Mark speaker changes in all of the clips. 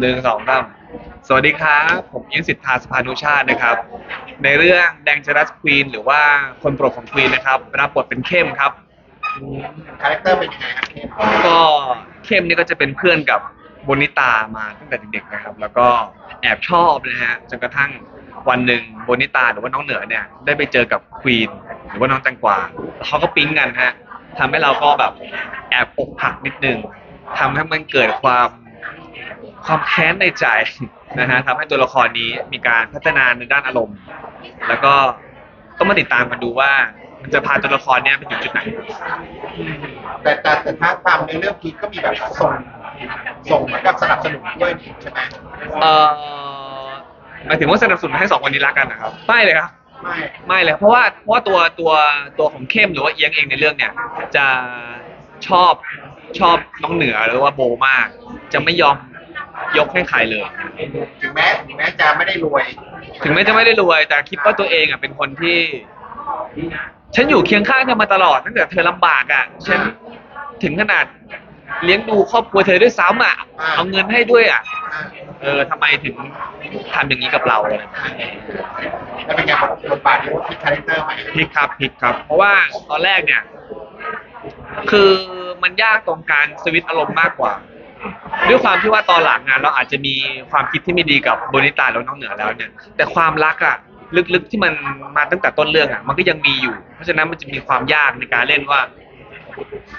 Speaker 1: หนึ่งสองสามสวัสดีครับ ผมยินสิทธาสภานุชาตินะครับ ในเรื่องแดงจรัสควีนหรือว่าคนโปรดของควีนนะครับรับบทเป็นเข้มครับ
Speaker 2: คาแรคเตอร์เป็นยังไงครับเข้ม
Speaker 1: ก็เข้มนี่ก็จะเป็นเพื่อนกับโบนิตามาตั้งแต่เด็กๆนะครับ แล้วก็แอบชอบนะฮะจนกระทั่งวันหนึ่งโบนิตาหรือว่าน้องเหนือเนี่ยได้ไปเจอกับควีนหรือว่าน้องแตงกวาแล้วเขาก็ปิ๊งกันฮะทำให้เราก็แบบแอบอกหักนิดนึง ทำให้มันเกิดความความแค้นในใจนะฮะทำให้ตัวละครนี้มีการพัฒนาในด้านอารมณ์ แล้วก็ต้องมาติดตามกันดูว่า มันจะพาตัวละครเนี้ยไปถึงจุดไหน
Speaker 2: แต่แต่แต่ถ้าตามในเรื่องพีคก็มีแบบส่งส่งเหมือนกับสนับสนุนด้วยนี่ใช่ไหม
Speaker 1: เอ่อหมายถึงว่าสนับสนุนให้สองคนนี้รักกันนะครับไม่เลยครับ
Speaker 2: ไม่
Speaker 1: ไม่เลยเพราะว่าเพราะว่าตัวตัวตัวของเข้มหรือว่าเอียงเองในเรื่องเนี่ย จะชอบ ชอบน้องเหนือหรือว่าโบมาก จะไม่ยอมยกให้ใครเลย
Speaker 2: ถึงแม้ถึงแม้จะไม่ได้รวย
Speaker 1: ถึงแม้จะไม่ได้รวย แต่คิดว่าตัวเองอะเป็นคนที่ ฉันอยู่เคียงข้างเธอมาตลอดตั้งแต่เธอลำบากอะฉันถึงขนาดเลี้ยงดูครอบครัวเธอด้วยซ้ำอะ เอาเงินให้ด้วยอะ
Speaker 2: อ่า
Speaker 1: เออทำไมถึงทำอย่างนี้กับเราเลย
Speaker 2: แล้วเป็นไงบทบทบาทนี้พีคคาแรคเตอร์ใหม่
Speaker 1: พลิกครับพลิกครับ เพราะว่าตอนแรกเนี่ย คือ มันยากตรงการสวิตช์อารมณ์มากกว่า ด้วยความที่ว่าตอนหลังงานเราอาจจะมีความคิดที่ไม่ดีกับโบนิตาแล้วน้องเหนือแล้วเนี่ย แต่ความรักอะลึกๆที่มันมาตั้งแต่ต้นเรื่องอะมันก็ยังมีอยู่ เพราะฉะนั้นมันจะมีความยากในการเล่นว่า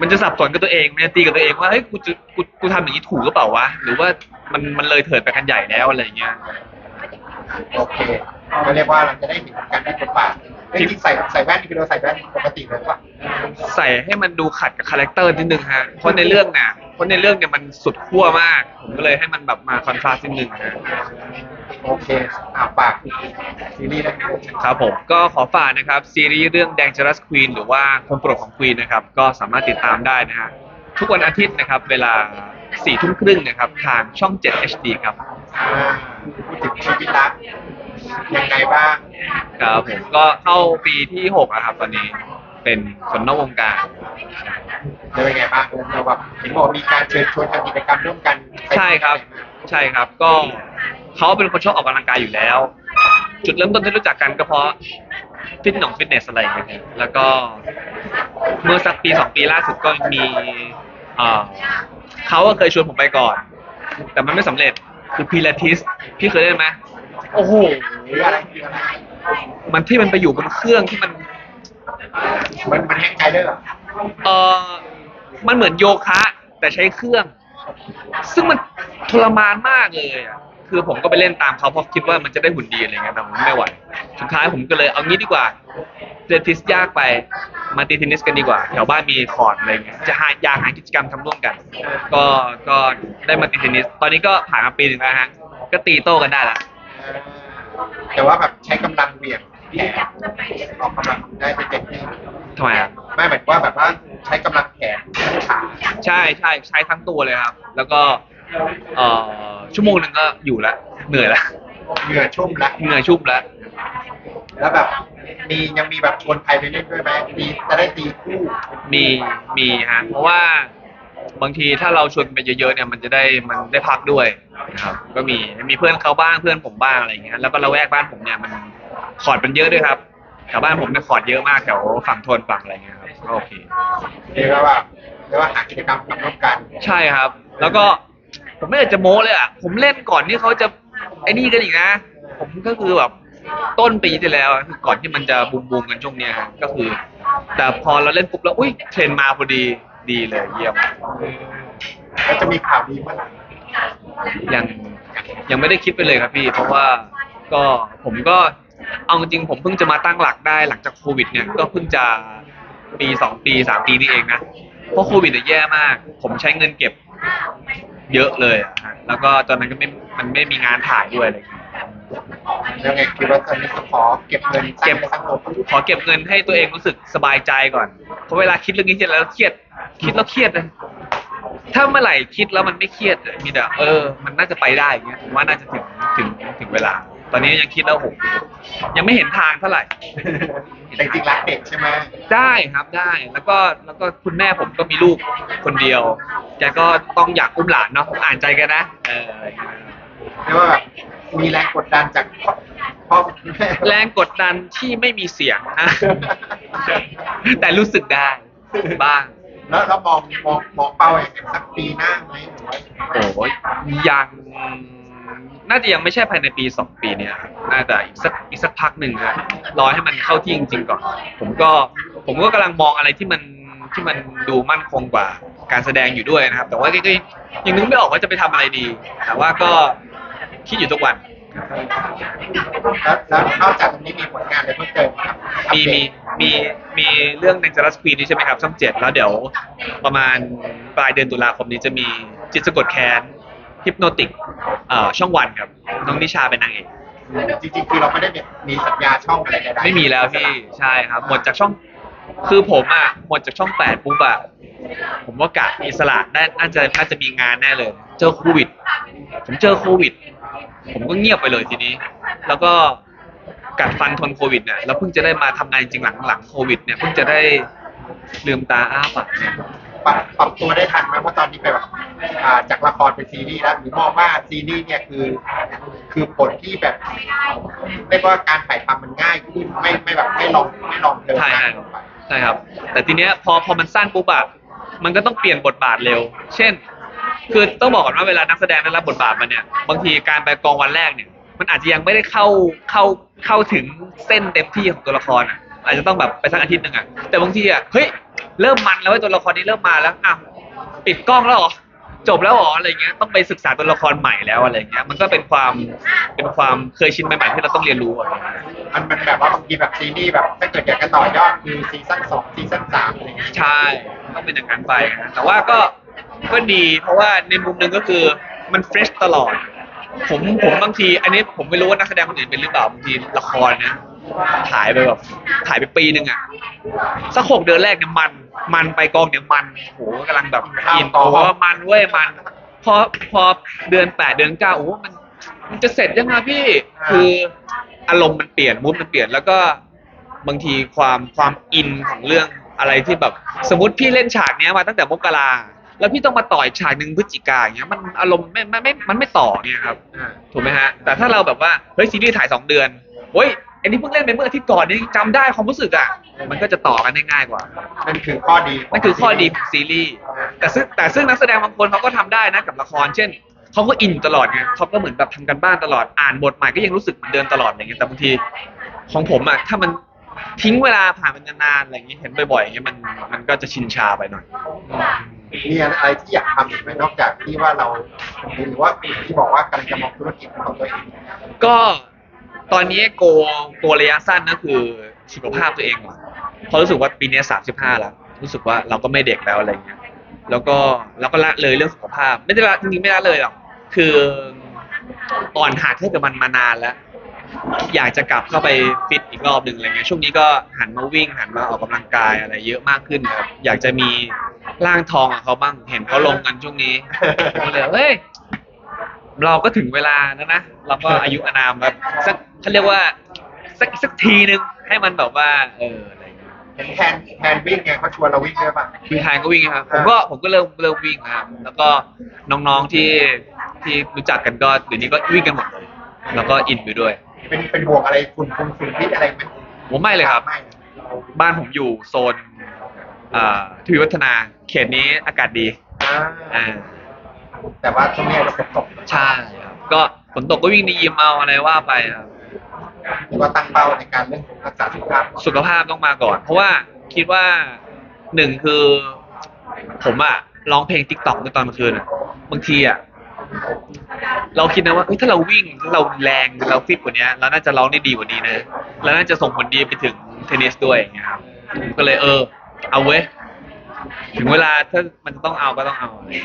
Speaker 1: มันจะสับสนกับตัวเองมันจะตีกับตัวเองว่าเฮ้ยกูจะกูกูทำอย่างนี้ถูกหรือเปล่าวะหรือว่ามันมันเลยเถิดไปกันใหญ่แล้วอะไรอย่างเงี้ย
Speaker 2: โอเคก็เรียกว่าเราจะได้เห็นการที่บทบาท เฮ้ยจริงใส่ใส่แว่นนี่คือเราใส่แว่นปกติเลยป่ะ
Speaker 1: ใส่ให้มันดูขัดกับคาแรคเตอร์นิดนึงฮะ เพราะในเรื่องเนี่ยเพราะในเรื่องเนี่ยมันสุดขั้วมาก ผมก็เลยให้มันแบบมาคอนทราสต์นิดนึงฮะ
Speaker 2: โอเคอ่าปากซีรีส์นะครับ
Speaker 1: ครับผมก็ขอฝากนะครับ ซีรีส์เรื่อง Dangerous Queen หรือว่าคนโปรดของ Queen นะครับ ก็สามารถติดตามได้นะฮะ ทุกวันอาทิตย์นะครับ เวลา4ี่ทุ่มครึ่งนะครับ ทางช่อง 7 HD ครับ
Speaker 2: อ่าพูดถึงชีวิตรัก ยังไงบ้าง
Speaker 1: ครับผมก็เข้าปีที่6นะครับตอนนี้เป็นคนนอกวงการ
Speaker 2: จะเป็นไงบ้างเราแบบเห็นบอกมีการเชิญชวนทำกิจกรรมร่วมกัน
Speaker 1: ใช่ครับ ใช่ครับก็เขาเป็นคนชอบออกกำลังกายอยู่แล้ว จุดเริ่มต้นที่รู้จักกันก็เพราะฟิตหนองฟิตเนสอะไรอย่างเงี้ยครับแล้วก็เมื่อสักปีสองปีล่าสุดก็มีเอ่อเขาก็เคยชวนผมไปก่อน แต่มันไม่สำเร็จคือพิลาทิสพี่เคยเล่นไหม โอ้โห
Speaker 2: หรืออะไรคืออะไร
Speaker 1: มันที่มันไปอยู่บนเครื่องที่มัน
Speaker 2: มันมันแฮงไกเดอร์เหรอ
Speaker 1: เออมันเหมือนโยคะ แต่ใช้เครื่อง ซึ่งมันทรมานมากเลยอะคือผมก็ไปเล่นตามเขาเพราะคิดว่ามันจะได้หุ่นดีอะไรเงี้ยแต่ผมไม่ไหว สุดท้ายผมก็เลยเอางี้ดีกว่าเทนนิสยากไป มาตีเทนนิสกันดีกว่า แถวบ้านมีคอร์ดอะไรเงี้ย จะหาอยากหากิจกรรมทำร่วมกัน ก็ก็ได้มาตีเทนนิส ตอนนี้ก็ผ่านมาปีหนึ่งแล้วฮะ ก็ตีโต้กันได้ละ
Speaker 2: แต่ว่าแบบใช้กำลังเหวี่ยงแขนออกกำลังได้เป็นเด็ก
Speaker 1: ทำไมอะ
Speaker 2: ไม่หมายว่าแบบว่าใช้กำลังแขนขา
Speaker 1: ใช่ใช่ใช้ทั้งตัวเลยครับ แล้วก็เอ่อชั่วโมงหนึ่งก็อยู่แล้วเหนื่อยแล้ว
Speaker 2: เหงื่อชุ่มแล้ว
Speaker 1: เหนื่อยชุ่มแล้ว
Speaker 2: แล้วแบบมียังมีแบบชวนใครไปเล่นด้วยไหมมีจะได้ตีคู่
Speaker 1: มีมีฮะเพราะว่า บางทีถ้าเราชวนไปเยอะๆเนี่ยมันจะได้มันได้พักด้วยนะครับ ก็มีมีเพื่อนเขาบ้างเพื่อนผมบ้างอะไรอย่างเงี้ยแล้วก็ละแวกบ้านผมเนี่ยมันคอร์ดมันเยอะด้วยครับแถวบ้านผมเนี่ยคอร์ดเยอะมากแถวฝั่งทนฝั่งอะไรเงี้ยครับก็โอเค
Speaker 2: เรียกว่าเรียกว่าหากิจกรรมทำร่วมกัน
Speaker 1: ใช่ครับ แล้วก็ผมไม่อยากจะโม้เลยอะผมเล่นก่อนที่เขาจะไอ้นี่กันอีกนะ ผมก็คือแบบต้นปีที่แล้วอะคือก่อนที่มันจะบูมบูมๆกันช่วงเนี้ยฮะก็คือ แต่พอเราเล่นปุ๊บแล้วอุ้ยเทรนมาพอดี ดีเลยเยี่ยม
Speaker 2: แล้วจะมีข่าวดีเมื่อไหร่
Speaker 1: ยังยังไม่ได้คิดไปเลยครับพี่ เพราะว่าก็ผมก็เอาจริงๆผมเพิ่งจะมาตั้งหลักได้หลังจากโควิดเนี่ยก็เพิ่งจะปีสองปีสามปีนี่เองนะเพราะโควิดเนี่ยแย่มาก ผมใช้เงินเก็บเยอะเลยอะฮะแล้วก็ตอนนั้นก็ไม่มันไม่มีงานถ่ายด้วยอะไรอย่างเงี้ย
Speaker 2: ยังไงคิดว่าตอนนี้จะขอเก็บเงิน
Speaker 1: เก็บ
Speaker 2: ตั้งตัวก่อน
Speaker 1: ขอเก็บเงินให้ตัวเองรู้สึกสบายใจก่อน เพราะเวลาคิดเรื่องนี้เสร็จแล้วเครียด คิดแล้วเครียดเลยถ้าเมื่อไหร่คิดแล้วมันไม่เครียดมีแต่เออ มันน่าจะไปได้อย่างเงี้ยผมว่าน่าจะถึงถึงถึงเวลา ตอนนี้ยังคิดแล้วโหยังไม่เห็นทางเท่าไหร่
Speaker 2: แต่จริงๆรักเด็กใช่ไหม
Speaker 1: ได้ครับได้แล้วก็แล้วก็คุณแม่ผมก็มีลูกคนเดียวแกก็ต้องอยากอุ้มหลานเนาะอ่านใจแกันนะ เอออะไรอย่างเงี้ย
Speaker 2: เรียกว่าแบบ มีแรงกดดันจากพ่อพ่อคุณแม่
Speaker 1: แรงกดดันที่ไม่มีเสียงนะแต่รู้สึกได้บ้าง
Speaker 2: แล้วเรามองมองมองเป้าอย่างไงสักปีหน้าไหมหรือว่า
Speaker 1: โอ้ยยังน่าจะยังไม่ใช่ภายในปีสองปีเนี้ยครับน่าจะอีกสักอีกสักพักหนึ่งครับรอให้มันเข้าที่จริง ๆ ก่อน ผมก็ผมก็กำลังมองอะไรที่มันที่มันดูมั่นคงกว่าการแสดงอยู่ด้วยนะครับ แต่ว่าก็ก็ยังนึกไม่ออกว่าจะไปทำอะไรดี แต่ว่าก็ คิดอยู่ทุกวัน
Speaker 2: แล้วแล้วนอกจากตรงนี้มีผลงานอะไรเพิ่มเติมครับ
Speaker 1: มีมีมีมีเรื่อง Dangerous Queen นี่ใช่ไหมครับช่องเจ็ดแล้วเดี๋ยวประมาณปลายเดือนตุลาคมนี้จะมีจิตสะกดแค้นฮิปโนติกเอ่อช่องวันครับ น้องนิชาเป็นนางเอก
Speaker 2: จริงๆ คือเราไม่ได้มีสัญญาช่องอะไรใดๆ
Speaker 1: ไม่มีแล้วพี่ใช่ครับ หมดจากช่อง คือผมอะหมดจากช่องแปดปุ๊บอะผมว่ากะอิสระได้น่าจะน่าจะมีงานแน่เลย เจอโควิด ผมเจอโควิด ผมก็เงียบไปเลยทีนี้ แล้วก็กัดฟันทนโควิดเนี่ยแล้วเพิ่งจะได้มาทำงานจริงหลังหลังโควิดเนี่ยเพิ่งจะได้ลืมตาอ้าปากเนี่ย
Speaker 2: ปรับปรับตัวได้ทันไหมเพราะตอนนี้ไปแบบอ่าจากละครเป็นซีรีส์แล้วหรือมองว่าซีรีส์เนี่ยคือ คือผลที่แบบเรียกว่าการถ่ายทำมันง่ายขึ้นไม่ไม่แบบไม่ลองไม่ลองเดิน
Speaker 1: ใช่
Speaker 2: มาก
Speaker 1: ใช่
Speaker 2: ลงไป
Speaker 1: ใช่ครับ แต่ทีเนี้ยพอพอมันสั้นปุ๊บอะมันก็ต้องเปลี่ยนบทบาทเร็ว เช่น คือต้องบอกก่อนว่าเวลานักแสดงได้รับบทบาทมาเนี่ยบางทีการไปกองวันแรกเนี่ย มันอาจจะยังไม่ได้เข้าเข้าเข้าถึงเส้นเต็มที่ของตัวละครอะ อาจจะต้องแบบไปสักอาทิตย์หนึ่งอะแต่บางทีอะเฮ้ยเริ่มมันแล้วไอ้ตัวละครนี้เริ่มมาแล้วอะปิดกล้องแล้วเหรอจบแล้วเหรออะไรเงี้ยต้องไปศึกษาตัวละครใหม่แล้วอะไรเงี้ยมันก็เป็นความเป็นความเคยชินใหม่ๆที่เราต้องเรียนรู้อะ
Speaker 2: มันมันแบบว่าบางทีแบบซีรีส์แบบถ้าเกิดอยากจะต่อยอดคือซีซั่นสองซีซั่นสามอะไรอย่างเงี้ย
Speaker 1: ใช่ต้องเป็นอย่างนั้นไปนะแต่ว่าก็ ก็ดีเพราะว่าในมุมหนึ่งก็คือมันเฟรชตลอด ผมผมบางที อันนี้ผมไม่รู้ว่านักแสดงคนอื่นเป็นหรือเปล่าบางทีละครนะถ่ายไปแบบถ่ายไปปีหนึ่งอะสักหกเดือนแรกเนี่ยมัน มันไปกองเนี่ยมันโหกำลังแบบอินโอ้ว่ามันเว้ยมันพอพอเดือนแปดเดือนเก้าโอ้มันมันจะเสร็จยังไงพี่ คืออารมณ์มันเปลี่ยนมูดมันเปลี่ยนแล้วก็บางทีความความอินของเรื่องอะไรที่แบบ สมมติพี่เล่นฉากเนี้ยมาตั้งแต่มกรา แล้วพี่ต้องมาต่อยฉากหนึ่งพฤศจิกาอย่างเงี้ยมันอารมณ์ไม่ไม่ไม่มันไม่ต่อเนี่ยครับ
Speaker 2: อ่า
Speaker 1: ถูกไหมฮะแต่ถ้าเราแบบว่าเฮ้ยซีรีส์ถ่ายสองเดือนเฮ้ยอันนี้เพิ่งเล่นไปเมื่ออาทิตย์ก่อนนี่จำได้ความรู้สึกอะมันก็จะต่อกันได้ง่ายกว่า
Speaker 2: นั่นคือข้อดีขง
Speaker 1: นั่นคือข้อดีของซีรีส์ แต่ซึ่งแต่ซึ่งนักแสดงบางคนเขาก็ทำได้นะกับละคร เช่น เขาก็อินอยู่ตลอดไงเขาก็เหมือนแบบทำกันบ้านตลอด อ่านบทใหม่ก็ยังรู้สึกเหมือนเดิมตลอดอะไรเงี้ย แต่บางทีของผมอะ ถ้ามันทิ้งเวลาผ่านไปนานๆอะไรอย่างเงี้ย เห็นบ่อยๆอย่างเงี้ยมันมันก็จะชินชาไปหน่อย
Speaker 2: มี มีอะไรที่อยากทำอีกไหมนอกจากที่ว่าเราหรือว่าที่บอกว่ากำลังจะมองธุรกิจของตัวเอง
Speaker 1: ก็ตอนนี้โกโกระยะสั้นก็คือสุขภาพตัวเองก่อนเพราะรู้สึกว่าปีนี้สามสิบห้าแล้ว รู้สึกว่าเราก็ไม่เด็กแล้วอะไรเงี้ยแล้วก็แล้วก็ละเลยเรื่องสุขภาพ ไม่ได้ละจริงๆไม่ละเลยหรอกคืออ่อนหัดให้กับมันมานานแล้ว อยากจะกลับเข้าไปฟิตอีกรอบหนึ่งอะไรเงี้ยช่วงนี้ก็หันมาวิ่งหันมาออกกำลังกายอะไรเยอะมากขึ้นครับอยากจะมีร่างทองกับเขาบ้างเห็นเขาลงกันช่วงนี้ก็เลยเฮ้ยเราก็ถึงเวลาแล้วนะเราก็อายุอานามแบบสักเขาเรียกว่าสักสักทีนึงให้มันแบบว่าเอออะไรเงี้ย
Speaker 2: เห็นแทนแทนวิ่งไงเขาชวนเราวิ่งด้วยป่ะ
Speaker 1: คือทางก็วิ่งครับผมก็ผมก็เริ่มเริ่มวิ่งครับแล้วก็น้องๆที่ที่รู้จักกันก็เดี๋ยวนี้ก็วิ่งกันหมดเลยแล้วก็อินไปด้วย
Speaker 2: เป็นเป็นห่วงอะไรฝุ่นฝุ่นฝุ่นพิษอะไรไหม
Speaker 1: ผมไม่เลยครับ
Speaker 2: ไม่
Speaker 1: บ้านผมอยู่โซนอ่าทวีวัฒนาเขตนี้อากาศดี
Speaker 2: อ่า
Speaker 1: อ่า
Speaker 2: แต่ว่าช่วงนี้เราฝนตก
Speaker 1: ใช่ครับก็ฝนตกก็วิ่งในยิมเอาอะไรว่าไปครับ
Speaker 2: หรือว่าตั้งเป้าในการเรื่องของรักษาสุขภาพ
Speaker 1: สุขภาพต้องมาก่อน เพราะว่าคิดว่าหนึ่งคือ ผมอะร้องเพลงติ๊กต็อกในตอนกลางคืนอะบางทีอะ เราคิดนะว่าเอ้ยถ้าเราวิ่งถ้าเราแรงเราฟิตกว่านี้เราน่าจะร้องได้ดีกว่านี้นะแล้วน่าจะส่งผลดีไปถึงเทนนิสด้วยอย่างเงี้ยครับผมก็เลยเออ เอาเว้ยถึงเวลาถ้ามันต้องเอาก็ต้องเอา
Speaker 2: มี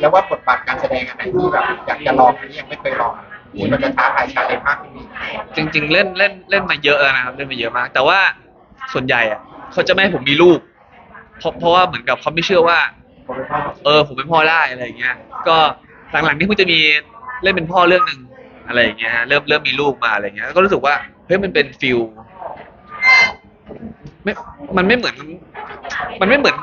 Speaker 2: แล้วว่าบทบาทการแสดงอันไหนที่แบบอยากจะลองที่ยังไม่เคยลองที่มันจะท้าทายชาเลนจ์มากขึ้นนี้
Speaker 1: จริง ๆ เล่นเล่นเล่นมาเยอะแล้วนะครับเล่นมาเยอะมาก แต่ว่าส่วนใหญ่อะเขาจะไม่ให้ผมมีลูกเพราะเพราะว่าเหมือนกับเขาไม่เชื่อว่า
Speaker 2: ผมเป็นพ่อ
Speaker 1: เออผมเป็นพ่อได้อะไรอย่างเงี้ย ก็หลังๆนี่เพิ่งจะมี เล่นเป็นพ่อเรื่องหนึ่งอะไรอย่างเงี้ยฮะเริ่มเริ่มมีลูกมาอะไรเงี้ยก็รู้สึกว่าเฮ้ยมันเป็นฟิลไม่มันไม่เหมือน มันไม่เหมือน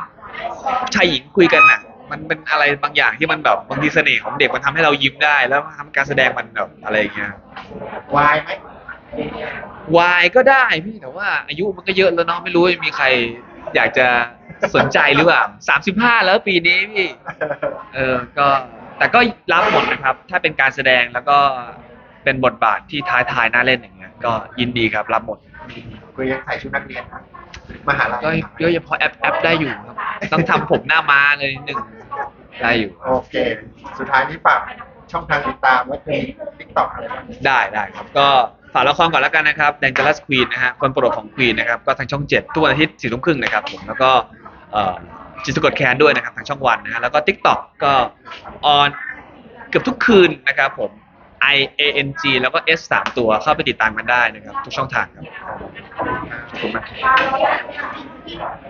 Speaker 1: ชายหญิงคุยกันน่ะ มันเป็นอะไรบางอย่างที่มันแบบบางทีเสน่ห์ของเด็กมันทำให้เรายิ้มได้ แล้วทำการแสดงมันแบบอะไรอย่างเงี้ย
Speaker 2: วายไหม
Speaker 1: วายก็ได้พี่แต่ว่าอายุมันก็เยอะแล้วเนาะไม่รู้ว่ามีใครอยากจะสนใจหรือเปล่าสามสิบห้าแล้วปีนี้พี่ เออ ก็ แต่ก็รับหมดนะครับ ถ้าเป็นการแสดงแล้วก็เป็นบทบาทที่ท้าทายน่าเล่นอย่างเงี้ยก็ยินดีครับรับหมด
Speaker 2: คุยยังใส่ชุดนักเรียนนะมหาลัย
Speaker 1: ก็เยอะเฉพาะแอปแอปได้อยู่ครับ ต้องทำผมหน้าม้าเลยนิดหนึ่งได้อยู่
Speaker 2: โอเค สุดท้ายนี้ฝากช่องทางติดตามว่าจะมีทิกตอกอะไรบ้าง
Speaker 1: ได้ได้ครับก็ฝากละครก่อนแล้วกันนะครับ Dangerous Queen นะฮะคนโปรดของ Queen นะครับ ก็ทางช่อง 7 ทุกวันอาทิตย์สี่ทุ่มครึ่งนะครับผมแล้วก็เอ่อ จิตสะกดแคนด้วยนะครับทางช่องวันนะฮะแล้วก็ TikTok ก็ออนเกือบทุกคืนนะครับผม I A N G แล้วก็ S 3ตัวเข้าไปติดตามกันได้นะครับ ทุกช่องทางครับขอบคุณมาก